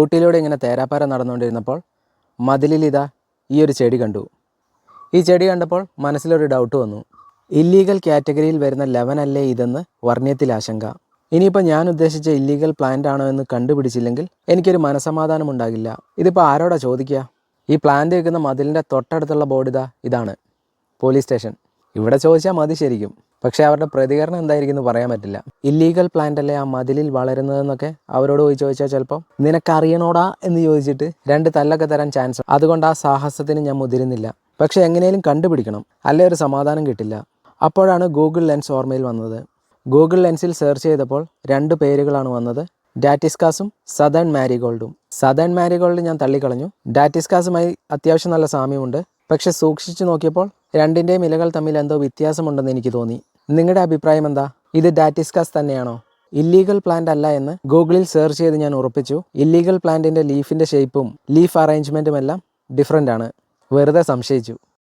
ഊട്ടിയിലൂടെ ഇങ്ങനെ തേരാപ്പാര നടന്നുകൊണ്ടിരുന്നപ്പോൾ മതിലിൽ ഇതാ ഈ ഒരു ചെടി കണ്ടു. ഈ ചെടി കണ്ടപ്പോൾ മനസ്സിലൊരു ഡൗട്ട് വന്നു. ഇല്ലീഗൽ കാറ്റഗറിയിൽ വരുന്ന ലെവൻ അല്ലേ ഇതെന്ന് വർണയത്തിൽ ആശങ്ക. ഇനിയിപ്പോൾ ഞാൻ ഉദ്ദേശിച്ച ഇല്ലീഗൽ പ്ലാന്റ് ആണോ എന്ന് കണ്ടുപിടിച്ചില്ലെങ്കിൽ എനിക്കൊരു മനസമാധാനം ഉണ്ടാകില്ല. ഇതിപ്പോൾ ആരോടാ ചോദിക്കുക? ഈ പ്ലാന്റ് വെക്കുന്ന മതിലിന്റെ തൊട്ടടുത്തുള്ള ബോർഡ് ഇതാ ഇതാണ്. പോലീസ് സ്റ്റേഷൻ ഇവിടെ ചോദിച്ചാൽ മതി ശരിക്കും. പക്ഷേ അവരുടെ പ്രതികരണം എന്തായിരിക്കും എന്ന് പറയാൻ പറ്റില്ല. ഇല്ലീഗൽ പ്ലാന്റ് അല്ലേ ആ മതിലിൽ വളരുന്നതെന്നൊക്കെ അവരോട് പോയി ചോദിച്ചാൽ ചിലപ്പോൾ നിനക്കറിയണോടാ എന്ന് ചോദിച്ചിട്ട് രണ്ട് തല്ലൊക്കെ തരാൻ ചാൻസ് അതുകൊണ്ട് ആ സാഹസത്തിന് ഞാൻ മുതിരുന്നില്ല. പക്ഷേ എങ്ങനെയും കണ്ടുപിടിക്കണം. അല്ലേ ഒരു സമാധാനം കിട്ടില്ല. അപ്പോഴാണ് ഗൂഗിൾ ലെൻസ് ഓർമ്മയിൽ വന്നത്. ഗൂഗിൾ ലെൻസിൽ സെർച്ച് ചെയ്തപ്പോൾ രണ്ട് പേരുകളാണ് വന്നത്. ഡാറ്റിസ്കാസും സദേൺ മാരിഗോൾഡും സദേൺ മാരിഗോൾഡ് ഞാൻ തള്ളിക്കളഞ്ഞു. ഡാറ്റിസ്കാസുമായി അത്യാവശ്യം നല്ല സാമ്യമുണ്ട്. പക്ഷെ സൂക്ഷിച്ചു നോക്കിയപ്പോൾ രണ്ടിന്റെയും ഇലകൾ തമ്മിൽ എന്തോ വ്യത്യാസമുണ്ടെന്ന് എനിക്ക് തോന്നി. നിങ്ങളുടെ അഭിപ്രായം എന്താ? ഇത് ഡാറ്റിസ്കാസ് തന്നെയാണോ? ഇല്ലീഗൽ പ്ലാന്റ് അല്ല എന്ന് ഗൂഗിളിൽ സെർച്ച് ചെയ്ത് ഞാൻ ഉറപ്പിച്ചു. ഇല്ലീഗൽ പ്ലാന്റിന്റെ ലീഫിന്റെ ഷേപ്പും ലീഫ് അറേഞ്ച്മെന്റും എല്ലാം ഡിഫറെന്റ് ആണ് വെറുതെ സംശയിച്ചു.